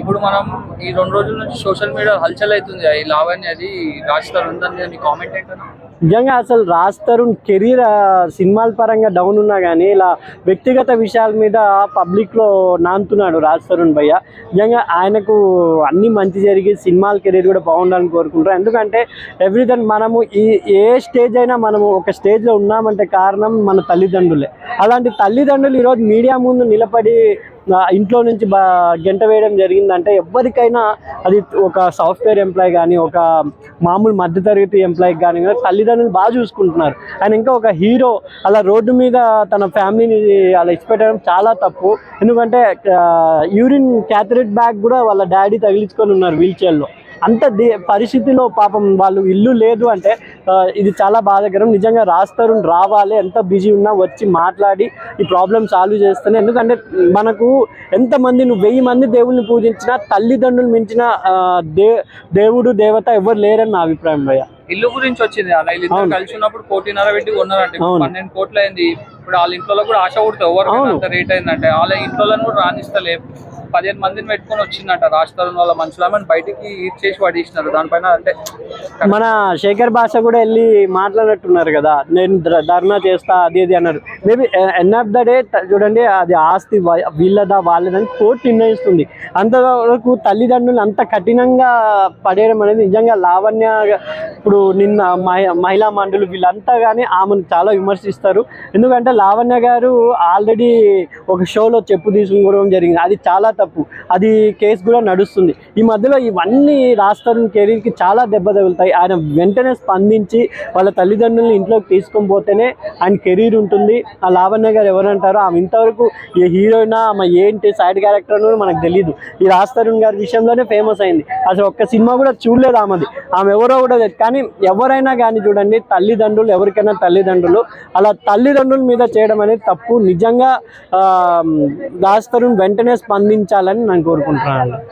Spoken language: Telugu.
ఇప్పుడు మనం ఈ రెండు రోజుల నుంచి సోషల్ మీడియా హల్చల్ అవుతుంది. ఈ లావణ్య అది రాజస్థాన్ కామెంట్ ఏంటన్నా నిజంగా అసలు రాజ్ తరుణ్ కెరీర్ సినిమాల పరంగా డౌన్ ఉన్నా కానీ ఇలా వ్యక్తిగత విషయాల మీద పబ్లిక్లో నాంతున్నాడు రాజ్ తరుణ్ భయ్య. నిజంగా ఆయనకు అన్ని మంచి జరిగి సినిమాల కెరీర్ కూడా బాగుండాలని కోరుకుంటారు ఎందుకంటే ఎవ్రీథింగ్ మనము ఈ ఏ స్టేజ్ అయినా మనము ఒక స్టేజ్లో ఉన్నామంటే కారణం మన తల్లిదండ్రులే. అలాంటి తల్లిదండ్రులు ఈరోజు మీడియా ముందు నిలబడి ఇంట్లో నుంచి గంట వేయడం జరిగిందంటే ఎవరికైనా అది ఒక సాఫ్ట్వేర్ ఎంప్లాయ్ కానీ ఒక మామూలు మధ్యతరగతి ఎంప్లాయ్ కానీ తల్లిదండ్రులు బాగా చూసుకుంటున్నారు. ఆయన ఇంకా ఒక హీరో అలా రోడ్డు మీద తన ఫ్యామిలీని అలా ఇచ్చిపెట్టడం చాలా తప్పు. ఎందుకంటే యూరిన్ క్యాథరెట్ బ్యాగ్ కూడా వాళ్ళ డాడీ తగిలించుకొని ఉన్నారు వీల్ చైర్లో. అంత పరిస్థితిలో పాపం వాళ్ళు ఇల్లు లేదు అంటే ఇది చాలా బాధాకరం నిజంగా రాస్తారు రావాలి ఎంత బిజీ ఉన్నా వచ్చి మాట్లాడి ఈ ప్రాబ్లమ్ సాల్వ్ చేస్తేనే ఎందుకంటే మనకు ఎంతమంది నువ్వు వెయ్యి మంది దేవుల్ని పూజించినా తల్లిదండ్రులు మించిన దే దేవుడు దేవత ఎవరు లేరని నా అభిప్రాయం భయ్య ఇల్లు గురించి వచ్చింది వీళ్ళిద్దరు అవును. కలిసి ఉన్నప్పుడు కోటిన్నర పెట్టి కొన్నారంటే అవును. పన్నెండు కోట్లు అయింది ఇప్పుడు వాళ్ళ ఇంట్లో కూడా ఆశ కొడుతుంది అవును. అంత రేట్ అయిందంటే వాళ్ళ ఇంట్లో కూడా రాణిస్తలే పదిహేను మందిని పెట్టుకొని వచ్చిందంట. రాజస్థాన్ వాళ్ళ మనుషులమని బయటికి చేసి పడేసినారు. దానిపైన అంటే మన శేఖర్ భాష కూడా వెళ్ళి మాట్లాడినట్టున్నారు కదా నేను ధర్నా చేస్తా అది ఇది అన్నారు. Maybe end of the day చూడండి అది ఆస్తి వీళ్ళదా వాళ్ళదని కోర్టు నిర్ణయిస్తుంది. అంతవరకు తల్లిదండ్రులు అంత కఠినంగా పడేయడం అనేది నిజంగా లావణ్య ఇప్పుడు నిన్న మహి- మహిళా మండలి వీళ్ళంతా కానీ ఆమెను చాలా విమర్శిస్తారు. ఎందుకంటే లావణ్య గారు ఆల్రెడీ ఒక షోలో చెప్పు తీసుకోవడం జరిగింది. అది చాలా తప్పు. అది కేసు కూడా నడుస్తుంది. ఈ మధ్యలో ఇవన్నీ రాస్తారు కెరీర్కి చాలా దెబ్బ తగులుతాయి. ఆయన వెంటనే స్పందించి వాళ్ళ తల్లిదండ్రులను ఇంట్లోకి తీసుకొని పోతేనే ఆయన కెరీర్ ఉంటుంది. ఆ లావణ్య గారు ఎవరంటారో ఆమె ఇంతవరకు ఏ హీరోయినా ఆమె ఏంటి సైడ్ క్యారెక్టర్ అని మనకు తెలియదు ఈ రాజ్ తరుణ్ గారి విషయంలోనే ఫేమస్ అయింది. అసలు ఒక్క సినిమా కూడా చూడలేదు ఆమెది. ఆమె ఎవరో కూడా కానీ ఎవరైనా కానీ చూడండి తల్లిదండ్రులు ఎవరికైనా తల్లిదండ్రులు అలా తల్లిదండ్రుల మీద చేయడం అనేది తప్పు. నిజంగా ఆ, వెంటనే స్పందించాలని నేను కోరుకుంటున్నాను.